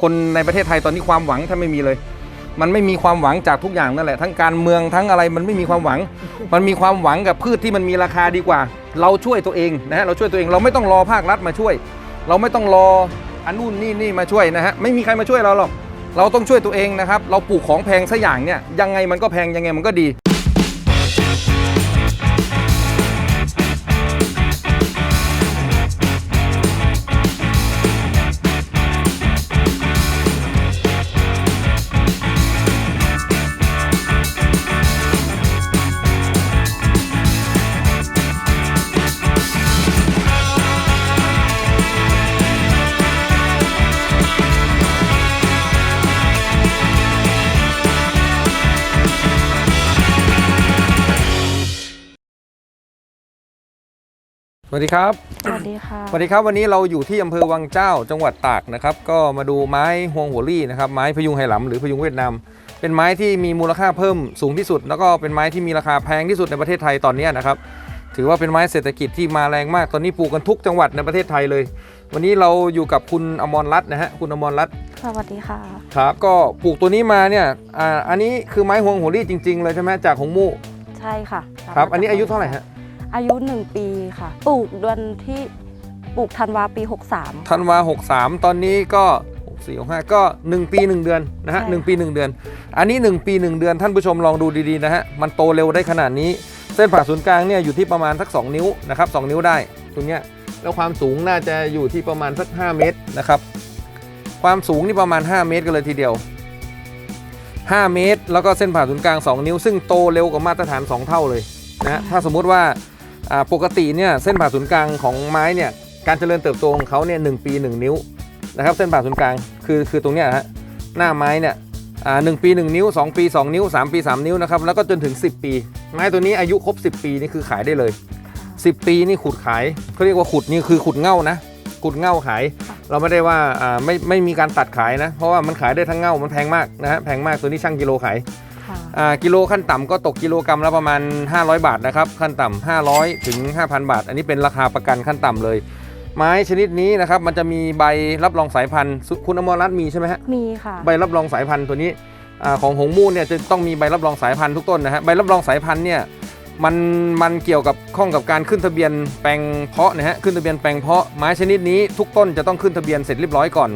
คนในประเทศไทยตอนนี้ความหวังถ้าไม่มีเลย มันไม่มีความหวังจากทุกอย่างนั่นแหละ ทั้งการเมืองทั้งอะไรมันไม่มีความหวัง มันมีความหวังกับพืชที่มันมีราคาดีกว่า เราช่วยตัวเองนะฮะเราช่วยตัวเองเราไม่ต้องรอภาครัฐมาช่วย เราไม่ต้องรออันนู่นนี่นี่มาช่วยนะฮะไม่มีใครมาช่วยเราหรอกเราต้องช่วยตัวเองนะครับ เราปลูกของแพงสักอย่างเนี่ยยังไงมันก็แพงยังไงมันก็ดี สวัสดีครับ สวัสดีค่ะ สวัสดีครับวันนี้เราอยู่ที่อำเภอวังเจ้าจังหวัดตากนะครับ ก็มาดูไม้ฮวงหัวลี่นะครับไม้พยุงไหหลำหรือพยุงเวียดนามเป็นไม้ที่มีมูลค่าเพิ่มสูงที่สุด แล้วก็เป็นไม้ที่มีราคาแพงที่สุดในประเทศไทยตอนนี้นะครับ ถือว่าเป็นไม้เศรษฐกิจที่มาแรงมาก ตอนนี้ปลูกกันทุกจังหวัดในประเทศไทยเลย วันนี้เราอยู่กับคุณอมรรัตน์นะฮะคุณอมรรัตน์สวัสดีค่ะ ครับก็ปลูกตัวนี้มาเนี่ยอ่าอันนี้คือไม้ฮวงหัวลี่จริง ๆ เลยใช่ไหมจากหงมู่ใช่ค่ะ ครับ อันนี้อายุเท่าไหร่ฮะ อายุหนึ่งปีค่ะ ปลูกเดือนที่ปลูกธันวาปี 63 ธันวา 63 ตอนนี้ก็64 65ก็ 1 ปี 1 เดือนนะฮะใช่หนึ่งปี 1 เดือน อันนี้ 1 ปี 1 เดือนท่านผู้ชมลองดูดีๆนะฮะ มันโตเร็วได้ขนาดนี้ เส้นผ่าศูนย์กลางเนี่ยอยู่ที่ประมาณสัก 2 นิ้วนะครับ2นิ้วได้ตรงเนี้ยแล้วความสูงน่าจะอยู่ที่ประมาณสัก 5 เมตรนะครับ ความสูงนี่ประมาณ 5 เมตรกันเลยทีเดียว 5 เมตร แล้วก็เส้นผ่าศูนย์กลาง 2 นิ้ว ซึ่งโตเร็วกว่ามาตรฐาน 2 เท่าเลยนะฮะถ้าสมมุติว่าอ่า ปกติเนี่ยเส้นผ่าศูนย์กลางของไม้เนี่ยการเจริญเติบโตของเขาเนี่ยหปี 1 นิ้วนะครับเส้นผ่าศูนย์กลางคือคือตรงเนี้ยฮะหน้าไม้เนี่ยอ่าหปี 1 นิ้ว 2 ปี 2 นิ้ว 3 ปี 3 นิ้วนะครับแล้วก็จนถึง 10 ปี ไม้ตัวนี้อายุครบ 10 ปีนี่คือขายได้เลย 10 ปีนี่ขุดขายเขาเรียกว่าขุดนี่คือขุดเง่านะขุดเง่าขาย เราไม่ได้ว่าไม่ไม่มีการตัดขายนะ เพราะว่ามันขายได้ทั้งเง่ามันแพงมากนะฮะแพงมากตัวนี้ช่างกิโลขาย กิโลขั้นต่ำก็ตกกิโลกรัมละประมาณ 500 บาทนะครับขั้นต่ำ500 ถึง 5,000 บาท อันนี้เป็นราคาประกันขั้นต่ำเลย ไม้ชนิดนี้นะครับมันจะมีใบรับรองสายพันธุ์สุคุณอมรรัตน์มีใช่ไหมฮะมีค่ะใบรับรองสายพันธุ์ตัวนี้อาของหงมูลเนี่ยจะต้องมีใบรับรองสายพันธุ์ทุกต้นนะฮะใบรับรองสายพันธุ์เนี่ยมันมันเกี่ยวกับข้องกับการขึ้นทะเบียนแปลงเพาะนะฮะขึ้นทะเบียนแปลงเพาะไม้ชนิดนี้ทุกต้นจะต้องขึ้นทะเบียนเสร็จเรียบร้อยก่อน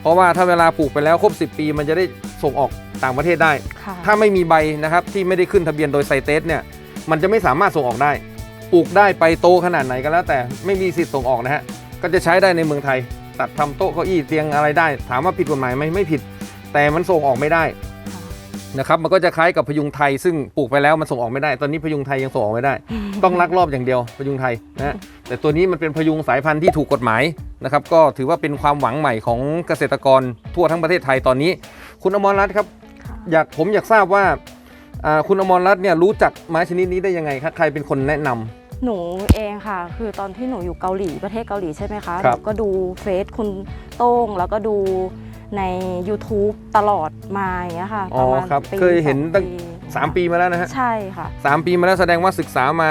เพราะว่าถ้าเวลาปลูกไปแล้วครบ 10 ปี มันจะได้ส่งออก ต่างประเทศได้ ค่ะถ้าไม่มีใบนะครับที่ไม่ได้ขึ้นทะเบียนโดยไซเตสเนี่ยมันจะไม่สามารถส่งออกได้ปลูกได้ไปโตขนาดไหนก็แล้ว แต่ไม่มีสิทธิ์ส่งออกนะฮะก็จะใช้ได้ในเมืองไทย ตัดทำโต๊ะเก้าอี้เตียงอะไรได้ ถามว่าผิดกฎหมายไหมไม่ผิด แต่มันส่งออกไม่ได้นะครับมันก็จะคล้ายกับพยุงไทยซึ่งปลูกไปแล้วมันส่งออกไม่ได้ ตอนนี้พยุงไทยยังส่งออกไม่ได้ ต้องลักลอบอย่างเดียวพยุงไทยนะฮะแต่ตัวนี้มันเป็นพยุงสายพันธุ์ที่ถูกกฎหมายนะครับก็ถือว่าเป็นความหวังใหม่ของเกษตรกรทั่วทั้งประเทศไทยตอนนี้ คุณอมรรัตน์ครับค่ะ อยากผมอยากทราบว่าอ่าคุณอมรรัตน์เนี่ยรู้จักไม้ชนิดนี้ได้ยังไงครับใครเป็นคนแนะนำหนูเองค่ะ คือตอนที่หนูอยู่เกาหลีประเทศเกาหลีใช่ไหมคะครัหบนูก็ดูเฟซคุณโต้งแล้วก็ดูใน YouTube ตลอดมาอย่างเงี้ยค่ะอ๋อประมาณครับปีเคยเห็นตั้งสอสามปีมาแล้วนะฮะ ใช่ค่ะสามปีมาแล้วแสดงว่าศึกษามา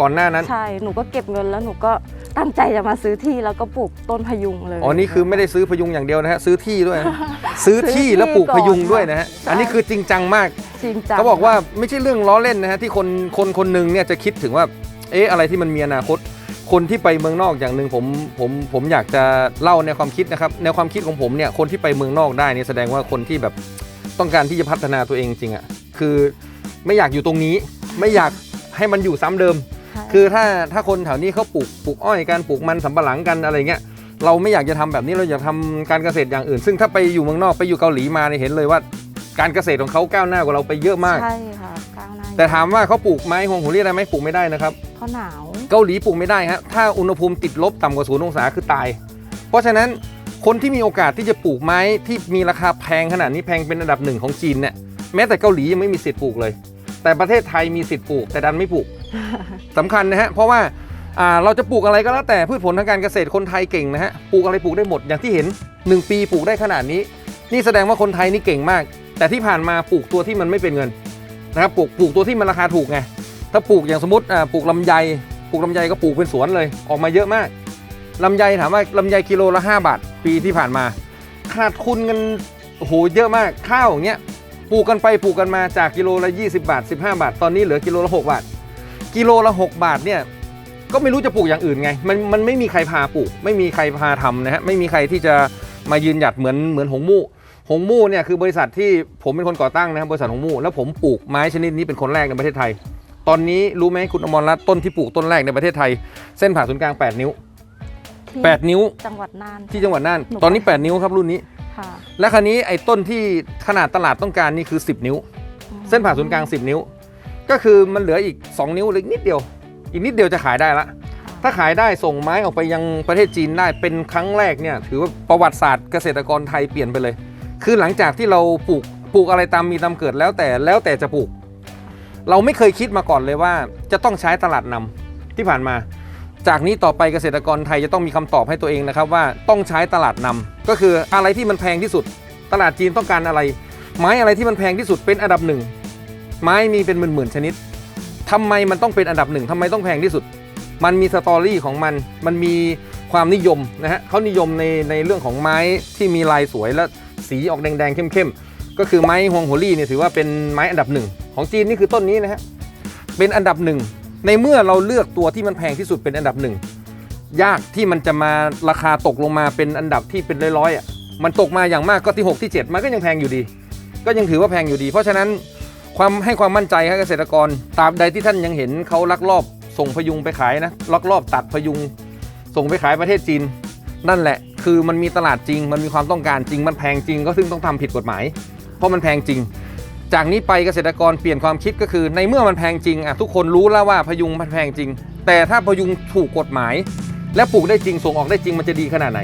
ก่อนหน้านั้น ใช่ หนูก็เก็บเงินแล้วหนูก็ ตั้งใจจะมาซื้อที่แล้วก็ปลูกต้นพยุงเลย อ๋อ นี่คือไม่ได้ซื้อพยุงอย่างเดียวนะฮะ ซื้อที่ด้วยนะซื้อที่แล้วปลูกพยุงด้วยนะฮะใช่อันนี้คือจริงจังมาก จริงจังเขาบอกว่าไม่ใช่เรื่องล้อเล่นนะฮะที่คนคนคนหนึ่งเนี่ยจะคิดถึงว่า เอ๊ะอะไรที่มันมีอนาคต คนที่ไปเมืองนอกอย่างหนึ่งผมผมผมอยากจะเล่าในความคิดนะครับในความคิดของผมเนี่ยคนที่ไปเมืองนอกได้เนี่ยแสดงว่าคนที่แบบต้องการที่จะพัฒนาตัวเองจริงอะ่ะคือไม่อยากอยู่ตรงนี้ไม่อยากให้มันอยู่ซ้ำเดิมใช่ คือถ้าถ้าคนแถวนี้เขาปลูกปลูกอ้อยกันปลูกมันสำปะหลังกันอะไรเงี้ยเราไม่อยากจะทำแบบนี้เราอยากทำการเกษตรอย่างอื่น ซึ่งถ้าไปอยู่เมืองนอกไปอยู่เกาหลีมาเนี่ยเห็นเลยว่า การเกษตรของเขาก้าวหน้ากว่าเราไปเยอะมากใช่ค่ะก้าวหน้าแต่ถามว่าเขาปลูกไม้ฮวงหัวเรียได้ไหมปลูกไม่ได้นะครับเพราะหนาวเกาหลีปลูกไม่ได้ฮะถ้าอุณหภูมิติดลบต่ำกว่าศูนย์องศาคือตาย เพราะฉะนั้นคนที่มีโอกาสที่จะปลูกไม้ที่มีราคาแพงขนาดนี้แพงเป็นอันดับหนึ่งของจีนเนี่ยแม้แต่เกาหลียังไม่มีสิทธิ์ปลูกเลย แต่ประเทศไทยมีสิทธิ์ปลูกแต่ดันไม่ปลูก สำคัญนะฮะเพราะว่าเราจะปลูกอะไรก็แล้วแต่พืชผลทางการเกษตรคนไทยเก่งนะฮะปลูกอะไรปลูกได้หมดอย่างที่เห็น 1 ปีปลูกได้ขนาดนี้ นี่แสดงว่าคนไทยนี่เก่งมาก แต่ที่ผ่านมาปลูกตัวที่มันไม่เป็นเงินนะครับปลูกปลูกตัวที่มันราคาถูกไงถ้าปลูกอย่างสมมติปลูกลำไยปลูกลำไยก็ปลูกเป็นสวนเลยออกมาเยอะมากลำไยถามว่าลำไยกิโลละ 5 บาท ปีที่ผ่านมาขาดทุนกันโอ้โหเยอะมากข้าวอย่างเงี้ยปลูกกันไปปลูกกันมาจากกิโลละ 20 บาท 15 บาท ตอนนี้เหลือกิโลละ 6 บาท กิโลละ 6 บาทเนี่ยก็ไม่รู้จะปลูกอย่างอื่นไง มันมันไม่มีใครพาปลูก ไม่มีใครพาทำนะฮะไม่มีใครที่จะมายืนหยัดเหมือนเหมือนหงมู่หงมู่เนี่ยคือบริษัทที่ผมเป็นคนก่อตั้งนะครับบริษัทหงมู่แล้วผมปลูกไม้ชนิดนี้เป็นคนแรกในประเทศไทย ตอนนี้รู้ไหมคุณอมรรัตน์ต้นที่ปลูกต้นแรกในประเทศไทย เส้นผ่าศูนย์กลาง 8 นิ้วที่8นิ้วจังหวัดน่านที่จังหวัดน่านหนูตอนนี้ 8 นิ้วครับรุ่นนี้ค่ะและคราวนี้ไอ้ต้นที่ขนาดตลาดต้องการนี่คือ 10 นิ้ว เส้นผ่าศูนย์กลาง 10 นิ้ว ก็คือมันเหลืออีก 2 นิ้วหรืออีกนิดเดียว อีกนิดเดียวจะขายได้ละ ถ้าขายได้ส่งไม้ออกไปยังประเทศจีนได้เป็นครั้งแรกเนี่ยถือว่าประวัติศาสตร์เกษตรกรไทยเปลี่ยนไปเลย คือหลังจากที่เราปลูกปลูกอะไรตามมีตามเกิดแล้วแต่แล้วแต่จะปลูก เราไม่เคยคิดมาก่อนเลยว่า จะต้องใช้ตลาดนำที่ผ่านมา จากนี้ต่อไปเกษตรกรไทยจะต้องมีคำตอบให้ตัวเองนะครับว่าต้องใช้ตลาดนำก็คืออะไรที่มันแพงที่สุด ตลาดจีนต้องการอะไร ไม้อะไรที่มันแพงที่สุดเป็นอันดับหนึ่ง ไม้มีเป็นหมื่นๆชนิดทำไมมันต้องเป็นอันดับหนึ่งทำไมต้องแพงที่สุด มันมีสตอรี่ของมัน มันมีความนิยมนะฮะเขานิยมในในเรื่องของไม้ที่มีลายสวยและสีออกแดงๆเข้มๆ ก็คือไม้ฮวงโหรี่เนี่ยถือว่าเป็นไม้อันดับหนึ่งของจีนนี่คือต้นนี้นะฮะ เป็นอันดับหนึ่งในเมื่อเราเลือกตัวที่มันแพงที่สุดเป็นอันดับหนึ่งยากที่มันจะมาราคาตกลงมาเป็นอันดับที่เป็นร้อยๆอะ มันตกมาอย่างมากก็ที่ 6 ที่ 7 มันก็ยังแพงอยู่ดี ก็ยังถือว่าแพงอยู่ดี เพราะฉะนั้น ความให้ความมั่นใจให้เกษตรกรตราบใดที่ท่านยังเห็นเขาลักลอบส่งพยุงไปขายนะลักลอบตัดพยุง ส่งไปขายประเทศจีน นั่นแหละ คือมันมีตลาดจริง มันมีความต้องการจริง มันแพงจริงก็ซึ่งต้องทำผิดกฎหมาย เพราะมันแพงจริง จากนี้ไปเกษตรกรเปลี่ยนความคิดก็คือ ในเมื่อมันแพงจริงอะทุกคนรู้แล้วว่าพยุงมันแพงจริง แต่ถ้าพยุงถูกกฎหมาย และปลูกได้จริงส่งออกได้จริงมันจะดีขนาดไหน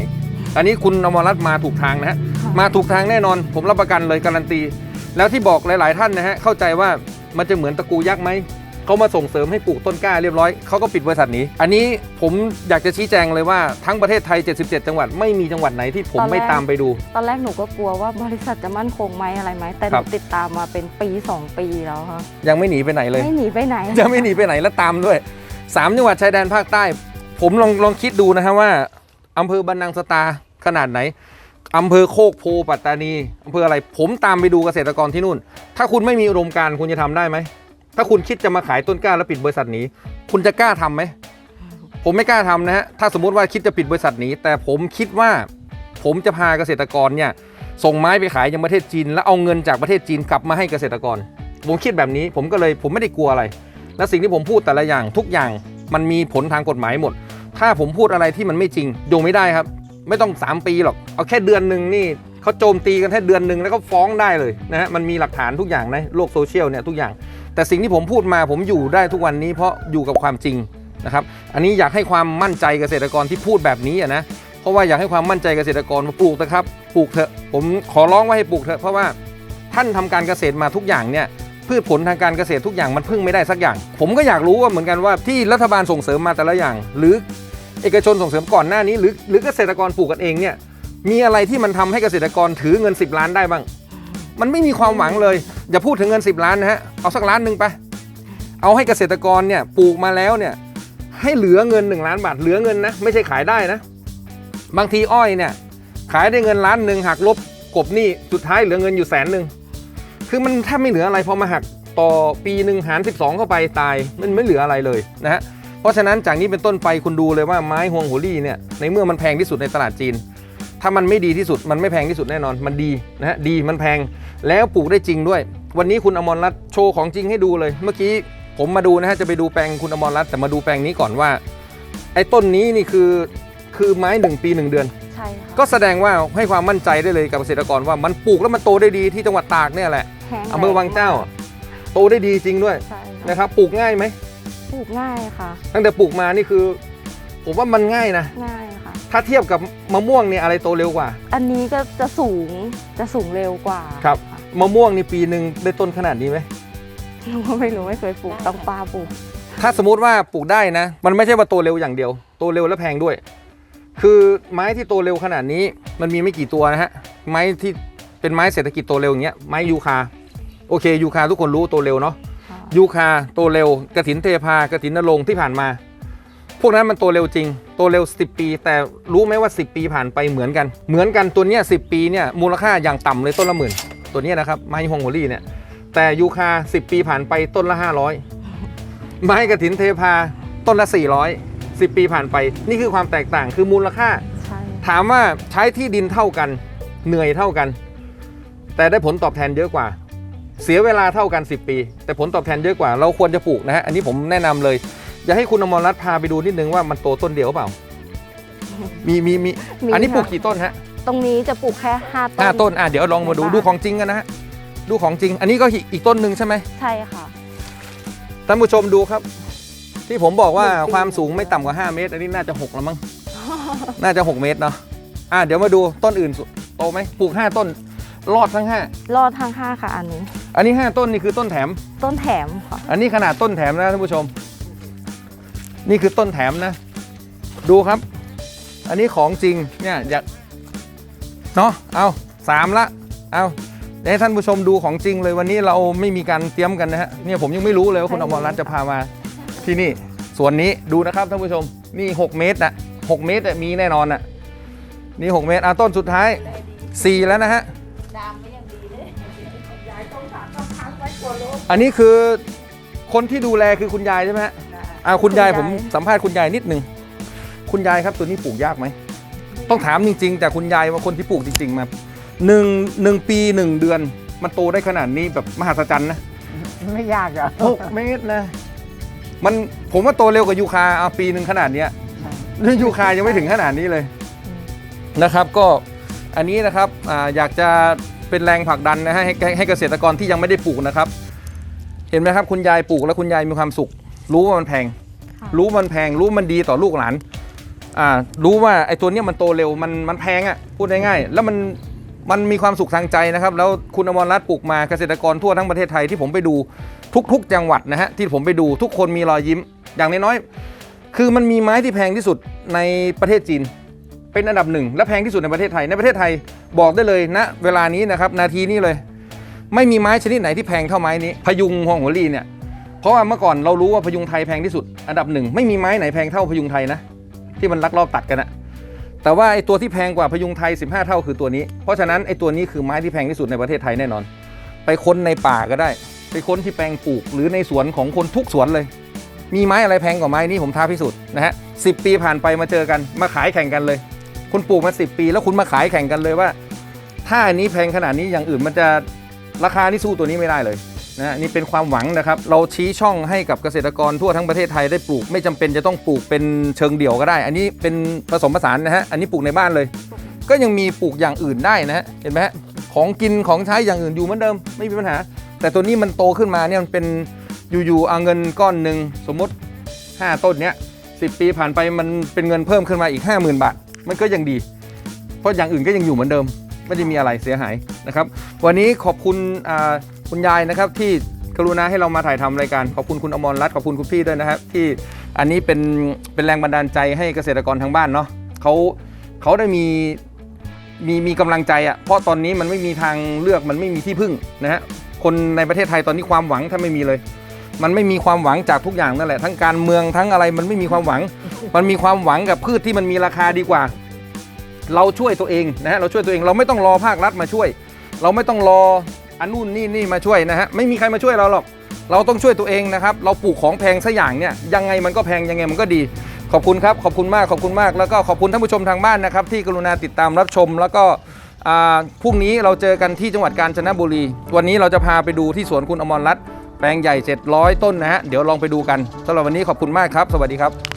อันนี้คุณอมรรัตน์มาถูกทางนะฮะค่ะมาถูกทางแน่นอน ผมรับประกันเลยการันตี แล้วที่บอกหลาย ๆ ท่านนะฮะเข้าใจว่ามันจะเหมือนตระกูยักษ์ไหมเขามาส่งเสริมให้ปลูกต้นกล้าเรียบร้อยเขาก็ปิดบริษัทหนี้ อันนี้ผมอยากจะชี้แจงเลยว่าทั้งประเทศไทย 77 จังหวัดไม่มีจังหวัดไหนที่ผมไม่ตามไปดู ตอนแรกหนูก็กลัวว่าบริษัทจะมั่นคงไหมอะไรไหมแต่หครันูบติดตามมาเป็นปี 2 ปีแล้วค่ะยังไม่หนีไปไหนเลยไม่หนีไปไหนจะไม่หนีไปไหนแล้วตามด้วยสามจังหวัดชายแดนภาคใต้ ผมลองลองคิดดูนะฮะว่าอำเภอบันนังสตาขนาดไหน อำเภอโคกโพปัตตานีอำเภออะไร ผมตามไปดูเกษตรกรที่นู่น ถ้าคุณไม่มีอุดมการณ์คุณจะทำได้ไหม ถ้าคุณคิดจะมาขายต้นกล้าแล้วปิดบริษัทหนี้ คุณจะกล้าทำไหม ผมไม่กล้าทำนะฮะ ถ้าสมมุติว่าคิดจะปิดบริษัทหนี้ แต่ผมคิดว่าผมจะพาเกษตรกรเนี่ยส่งไม้ไปขายยังประเทศจีน แล้วเอาเงินจากประเทศจีนกลับมาให้เกษตรกร ผมคิดแบบนี้ ผมก็เลยผมไม่ได้กลัวอะไร และสิ่งที่ผมพูดแต่ละอย่างทุกอย่างมันมีผลทางกฎหมายหมด ถ้าผมพูดอะไรที่มันไม่จริงโยงไม่ได้ครับ ไม่ต้อง 3 ปีหรอก เอาแค่เดือนหนึ่งนี่เขาโจมตีกันแค่เดือนหนึ่งแล้วก็ฟ้องได้เลยนะฮะมันมีหลักฐานทุกอย่างในโลกโซเชียลเนี่ยทุกอย่าง แต่สิ่งที่ผมพูดมาผมอยู่ได้ทุกวันนี้เพราะอยู่กับความจริงนะครับอันนี้อยากให้ความมั่นใจเกษตรกรที่พูดแบบนี้นะเพราะว่าอยากให้ความมั่นใจเกษตรกรมาปลูกนะครับปลูกเถอะผมขอร้องว่าให้ปลูกเถอะเพราะว่าท่านทำการเกษตรมาทุกอย่างเนี่ยพืชผลทางการเกษตรทุกอย่างมันพึ่งไม่ได้สักอย่าง ผมก็อยากรู้ว่าเหมือนกันว่าที่รัฐบาลส่งเสริมมาแต่ละอย่าง หรือ เอกชนส่งเสริมก่อนหน้านี้หรือหรือเกษตรกรปลูกกันเองเนี่ยมีอะไรที่มันทำให้เกษตรกรถือเงิน 10 ล้านได้บ้าง มันไม่มีความหวังเลย อย่าพูดถึงเงิน 10 ล้านนะฮะ เอาสักล้านหนึ่งไป เอาให้เกษตรกรเนี่ยปลูกมาแล้วเนี่ยให้เหลือเงิน 1 ล้านบาทเหลือเงินนะไม่ใช่ขายได้นะ บางทีอ้อยเนี่ยขายได้เงินล้านหนึ่งหักลบกบหนี้สุดท้ายเหลือเงินอยู่แสนหนึ่งคือมันแทบไม่เหลืออะไรพอมาหักต่อปีหนึ่งหาร 12 เข้าไปตายมันไม่เหลืออะไรเลยนะฮะ เพราะฉะนั้นจากนี้เป็นต้นไปคุณดูเลยว่าไม้ฮวงหัวลี่เนี่ยในเมื่อมันแพงที่สุดในตลาดจีน ถ้ามันไม่ดีที่สุดมันไม่แพงที่สุดแน่นอนมันดีนะฮะดีมันแพงแล้วปลูกได้จริงด้วย วันนี้คุณอมรรัตน์โชว์ของจริงให้ดูเลย เมื่อกี้ผมมาดูนะฮะจะไปดูแปลงคุณอมรรัตน์แต่มาดูแปลงนี้ก่อนว่า ไอ้ต้นนี้นี่คือคือไม้หนึ่งปีหนึ่งเดือน ใช่ค่ะก็แสดงว่าให้ความมั่นใจได้เลยกับเกษตรกรว่ามันปลูกแล้วมันโตได้ดีที่จังหวัดตากเนี่ยแหละแห้งอำเภอวังเจ้า โตได้ดีจริงด้วยใช่ค่ะนะครับปลูกง่ายไหม ปลูกง่ายค่ะ ตั้งแต่ปลูกมานี่คือ ผมว่ามันง่ายนะ ง่ายค่ะ ถ้าเทียบกับมะม่วงเนี่ยอะไรโตเร็วกว่า อันนี้ก็จะสูงจะสูงเร็วกว่าครับะมะม่วงนี่ปีหนึ่งได้ต้นขนาดนี้ไหมหนูก็ไม่รู้ไม่เคยปลูกต้องปลาปลูก ถ้าสมมติว่าปลูกได้นะ มันไม่ใช่ว่าโตเร็วอย่างเดียว โตเร็วและแพงด้วย คือไม้ที่โตเร็วขนาดนี้มันมีไม่กี่ตัวนะฮะ ไม้ที่เป็นไม้เศรษฐกิจโตเร็วอย่างเงี้ย ไม้ยูคา โอเคยูคาทุกคนรู้โตเร็วเนาะค่ะ ยูคาโตเร็วกระถินเทพากระถินนรงค์ที่ผ่านมา พวกนั้นมันโตเร็วจริง โตเร็ว 10 ปี แต่รู้ไหมว่า 10 ปีผ่านไปเหมือนกัน เหมือนกันตัวเนี้ย10ปีเนี่ยมูลค่าอย่างต่ำเลยต้นละหมื่น ตัวเนี้ยนะครับไม้ฮวงโฮลี่เนี่ยแต่ยูคา 10 ปีผ่านไปต้นละ 500 ไม้กระถินเทพาต้นละ 400 10 ปีผ่านไป นี่คือความแตกต่างคือมูลค่าใช่ถามว่าใช้ที่ดินเท่ากันเหนื่อยเท่ากัน แต่ได้ผลตอบแทนเยอะกว่า เสียเวลาเท่ากัน 10 ปี แต่ผลตอบแทนเยอะกว่า เราควรจะปลูกนะฮะ อันนี้ผมแนะนำเลย อยากให้คุณอมรรัตน์พาไปดูนิดนึงว่ามันโตต้นเดียวหรือเปล่ามีมีมีมี อันนี้ปลูกค่ะกี่ต้นฮะ ตรงนี้จะปลูกแค่ห้าต้นห้าต้น อะเดี๋ยวลองมาดูในบ้านดูของจริงกันนะฮะ ดูของจริง อันนี้ก็อีกอีกต้นหนึ่งใช่ไหม ใช่ค่ะ ท่านผู้ชมดูครับ ที่ผมบอกว่าหนึ่งปีความสูงไม่ต่ำกว่า 5 เมตร อันนี้น่าจะ6แล้วมั้ง น่าจะ 6 เมตรเนาะ อะเดี๋ยวมาดูต้นอื่นสุดโตไหมปลูก 5 ต้น รอดทั้งรอดทั้งห้าค่ะอันนี้5 อันนี้ 5 ต้นนี่คือต้นแถม ต้นแถมค่ะ อันนี้ขนาดต้นแถมนะท่านผู้ชม นี่คือต้นแถมนะ ดูครับ อันนี้ของจริงเนี่ยอยากเนาะเอาสามละเอาเดี๋ยวให้ท่านผู้ชมดูของจริงเลยวันนี้เราไม่มีการเตรียมกันนะฮะเนี่ยผมยังไม่รู้เลยว่าคุณอมรรัตน์จะพามาที่นี่ส่วนนี้ดูนะครับท่านผู้ชมนี่ 6 เมตรนะ6เมตรอะมีแน่นอนอะนี่ 6 เมตรอะต้นสุดท้าย 4 แล้วนะฮะ อันนี้คือคนที่ดูแลคือคุณยายใช่ไหมฮะอ่าคุณยายคุณยายผมสัมภาษณ์คุณยายนิดนึงคุณยายครับตัวนี้ปลูกยากไหมต้องถามจริง ๆ แต่คุณยายว่าคนที่ปลูกจริง ๆ มาหนึ่งหนึ่งปีหนึ่งเดือน มันโตได้ขนาดนี้แบบมหัศจรรย์นะไม่ยากอะหกเมตรนะ มันผมว่าโตเร็วกว่ายูคาเอาปีหนึ่งขนาดเนี้ยนี่ยูคายังไม่ถึงขนาดนี้เลยนะครับ ก็อันนี้นะครับอาอยากจะเป็นแรงผลักดันนะฮะให้ให้ให้เกษตรกรที่ยังไม่ได้ปลูกนะครับ เห็นไหมครับคุณยายปลูกแล้วคุณยายมีความสุข รู้ว่ามันแพงค่ะรู้มันแพง รู้มันดีต่อลูกหลานอ่ารู้ว่าไอ้ตัวเนี้ยมันโตเร็วมันมันแพงอะ่ะพูดง่ายๆแล้วมันมันมีความสุขทางใจนะครับ แล้วคุณอมรรัตน์ปลูกมาเกษตรกรทั่วทั้งประเทศไทยที่ผมไปดูทุก ๆ จังหวัดนะฮะที่ผมไปดูทุกคนมีรอยยิ้ม อย่างน้อยๆคือมันมีไม้ที่แพงที่สุดในประเทศจีน เป็นอันดับหนึ่งและแพงที่สุดในประเทศไทยในประเทศไทยบอกได้เลยณเวลานี้นะครับนาทีนี้เลย ไม่มีไม้ชนิดไหนที่แพงเท่าไม้นี้พยุงฮวงหัวลีเนี่ยเพราะว่าเมื่อก่อนเรารู้ว่าพยุงไทยแพงที่สุด อันดับหนึ่งไม่มีไม้ไหนแพงเท่าพยุงไทยนะที่มันลักลอบตัดกันอะแต่ว่าไอ้ตัวที่แพงกว่าพยุงไทย 15 เท่าคือตัวนี้ เพราะฉะนั้นไอ้ตัวนี้คือไม้ที่แพงที่สุดในประเทศไทยแน่นอน ไปค้นในป่าก็ได้ ไปค้นที่แปลงปลูกหรือในสวนของคนทุกสวนเลย มีไม้อะไรแพงกว่าไม้นี้ผมท้าพิสูจน์นะฮะสิปีผ่านไปมาเจอกัน มาขายแข่งกันเลย คุณปลูกมา 10 ปี แล้วคุณมาขายแข่งกันเลยว่า ถ้าอันนี้แพงขนาดนี้อย่างอื่นมันจะ ราคานี่สู้ตัวนี้ไม่ได้เลยนะนี่เป็นความหวังนะครับ เราชี้ช่องให้กับเกษตรกรทั่วทั้งประเทศไทยได้ปลูก ไม่จำเป็นจะต้องปลูกเป็นเชิงเดี่ยวก็ได้ อันนี้เป็นผสมผสานนะฮะอันนี้ปลูกในบ้านเลย ก็ยังมีปลูกอย่างอื่นได้นะฮะเห็นไหมฮะของกินของใช้อย่างอื่นอยู่เหมือนเดิม ไม่มีปัญหา แต่ตัวนี้มันโตขึ้นมาเนี่ยมันเป็นอยู่ๆเอาเงินก้อนหนึ่งสมมติ 5 ต้นเนี้ยสิปีผ่านไปมันเป็นเงินเพิ่มขึ้นมาอีก 50,000 บาท มันก็ยังดี เพราะอย่างอื่นก็ยังอยู่เหมือนเดิม ไม่ได้มีอะไรเสียหายนะครับ วันนี้ขอบคุณคุณยายนะครับที่กรุณาให้เรามาถ่ายทำรายการขอบคุณคุณอมรรัตน์ขอบคุณคุณพี่ด้วยนะครับ ที่อันนี้เป็นเป็นแรงบันดาลใจให้เกษตรกรทางบ้านเนาะเขาเขาได้มีมีมีกำลังใจอะ่ะเพราะตอนนี้มันไม่มีทางเลือกมันไม่มีที่พึ่งนะฮะคนในประเทศไทยตอนนี้ความหวังถ้าไม่มีเลย มันไม่มีความหวังจากทุกอย่างนั่นแหละ ทั้งการเมืองทั้งอะไรมันไม่มีความหวัง มันมีความหวังกับพืชที่มันมีราคาดีกว่า เราช่วยตัวเองนะฮะเราช่วยตัวเองเราไม่ต้องรอภาครัฐมาช่วย เราไม่ต้องรออันนู่นนี่นี่มาช่วยนะฮะไม่มีใครมาช่วยเราหรอกเราต้องช่วยตัวเองนะครับ เราปลูกของแพงสัอย่างเนี่ยยังไงมันก็แพงยังไงมันก็ดี ขอบคุณครับ ขอบคุณมากขอบคุณมาก แล้วก็ขอบคุณท่านผู้ชมทางบ้านนะครับ ที่กรุณาติดตามรับชม แล้วก็พรุ่งนี้เราเจอกันที่จังหวัดกาญจนบุรี วันนี้เราจะพาไปดูที่สวนคุณอมรรัตน์แปลงใหญ่ 700 ต้นนะฮะเดี๋ยวลองไปดูกันสำหรับวันนี้ขอบคุณมากครับ สวัสดีครับ